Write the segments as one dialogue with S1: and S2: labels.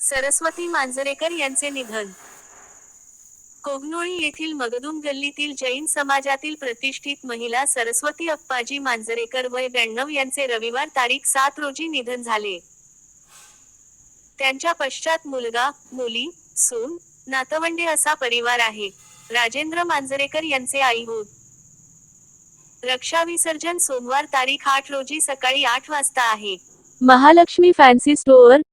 S1: सरस्वती मांजरेकर यांचे निधन. कोगनोळी येथील मगदुम गल्लीतील जैन समाजातील प्रतिष्ठित महिला सरस्वती अप्पाजी मांजरेकर वय ब्याण्णव यांचे रविवार तारीख सात रोजी निधन झाले. त्यांच्या पश्चात मुलगा मुली सून नातवंडे असा परिवार आहे. राजेंद्र मांजरेकर यांचे आई होत. रक्षा विसर्जन सोमवार तारीख आठ रोजी सकाळी आठ वाजता आहे.
S2: महालक्ष्मी फॅन्सी स्टोअर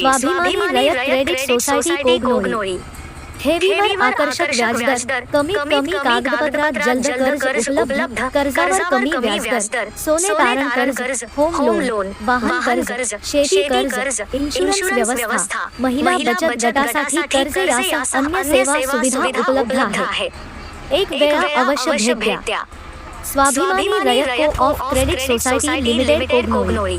S3: स्वाभिमानी रयत क्रेडिट सोसायटी कोगनोळी ठेवीवर आकर्षक व्याजदर कमीत कमी कागदपत्रात जलद कर्ज उपलब्ध कर्जावर कमी व्याजदर सोने तारण कर्ज होम लोन वाहन कर्ज शेती कर्ज इन्शुरन्स व्यवस्था महिला बचत गटासाठी कर्ज यासह अन्य सेवा सुविधा उपलब्ध आहेत. एक वेळा अवश्य भेट द्या. Swabhimani Rayat co-op credit society limited Kognoli